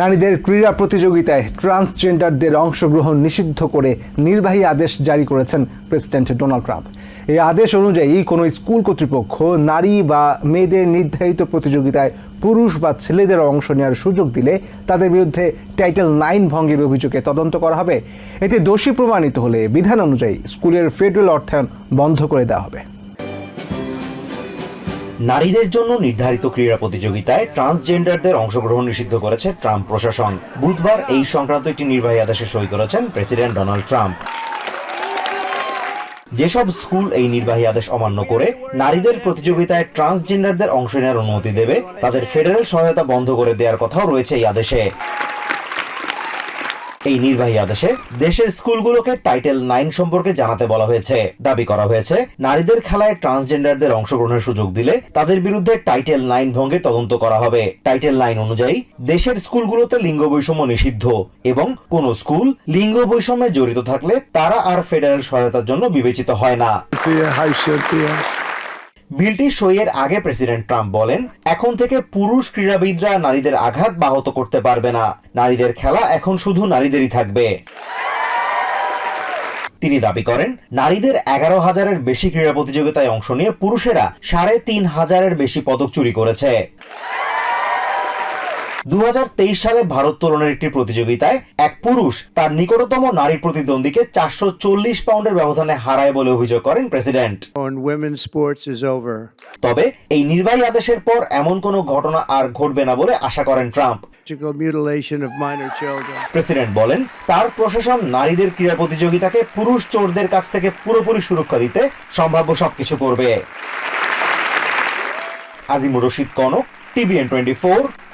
নারীদের ক্রীড়া প্রতিযোগিতায় ট্রান্সজেন্ডারদের অংশগ্রহণ নিষিদ্ধ করে নির্বাহী আদেশ জারি করেছেন প্রেসিডেন্ট ডোনাল্ড ট্রাম্প। এই আদেশ অনুযায়ী কোনো স্কুল কর্তৃপক্ষ নারী বা মেয়েদের নির্ধারিত প্রতিযোগিতায় পুরুষ বা ছেলেদের অংশ নেওয়ার সুযোগ দিলে তাদের বিরুদ্ধে টাইটেল নাইন ভঙ্গের অভিযোগে তদন্ত করা হবে। এতে দোষী প্রমাণিত হলে বিধান অনুযায়ী স্কুলের ফেডারেল অর্থায়ন বন্ধ করে দেওয়া হবে। নারীদের জন্য নির্ধারিত ক্রীড়া প্রতিযোগিতায় ট্রান্সজেন্ডারদের অংশগ্রহণ নিষিদ্ধ করেছে ট্রাম্প প্রশাসন। বুধবার এই সংক্রান্ত একটি নির্বাহী আদেশে সই করেছেন প্রেসিডেন্ট ডোনাল্ড ট্রাম্প। যেসব স্কুল এই নির্বাহী আদেশ অমান্য করে নারীদের প্রতিযোগিতায় ট্রান্সজেন্ডারদের অংশ নেওয়ার অনুমতি দেবে, তাদের ফেডারেল সহায়তা বন্ধ করে দেওয়ার কথাও রয়েছে এই আদেশে। এই নির্বাহী আদেশে দেশের স্কুলগুলোকে টাইটেল নাইন সম্পর্কে জানাতে বলা হয়েছে। দাবি করা হয়েছে, নারীদের খেলায় ট্রান্সজেন্ডারদের অংশগ্রহণের সুযোগ দিলে তাদের বিরুদ্ধে টাইটেল নাইন ভঙ্গের তদন্ত করা হবে। টাইটেল নাইন অনুযায়ী, দেশের স্কুলগুলোতে লিঙ্গ বৈষম্য নিষিদ্ধ এবং কোন স্কুল লিঙ্গ বৈষম্যে জড়িত থাকলে তারা আর ফেডারেল সহায়তার জন্য বিবেচিত হয় না. বিলটি সইয়ের আগে প্রেসিডেন্ট ট্রাম্প বলেন, এখন থেকে পুরুষ ক্রীড়াবিদরা নারীদের আঘাত বাহত করতে পারবে না। নারীদের খেলা এখন শুধু নারীদেরই থাকবে। তিনি দাবি করেন, নারীদের এগারো হাজারের বেশি ক্রীড়া প্রতিযোগিতায় অংশ নিয়ে পুরুষেরা সাড়ে তিন হাজারের বেশি পদক চুরি করেছে। দু হাজার তেইশ সালে ভারোত্তোলনের একটি প্রতিযোগিতায় এক পুরুষ তার নিকটতম নারী প্রতিদ্বন্দ্বীকে চারশো চল্লিশ পাউন্ডের ব্যবধানে হারায় বলে অভিযোগ করেন প্রেসিডেন্ট. তবে এই নির্বাহী আদেশের পর এমন কোনো ঘটনা আর ঘটবে না বলে আশা করেন ট্রাম্প. প্রেসিডেন্ট বলেন তার প্রশাসন নারীদের ক্রীড়া প্রতিযোগিতাকে পুরুষ চোরদের কাছ থেকে পুরোপুরি সুরক্ষা দিতে সম্ভাব্য সবকিছু করবে Azimur Rashid Kanak TVN twenty four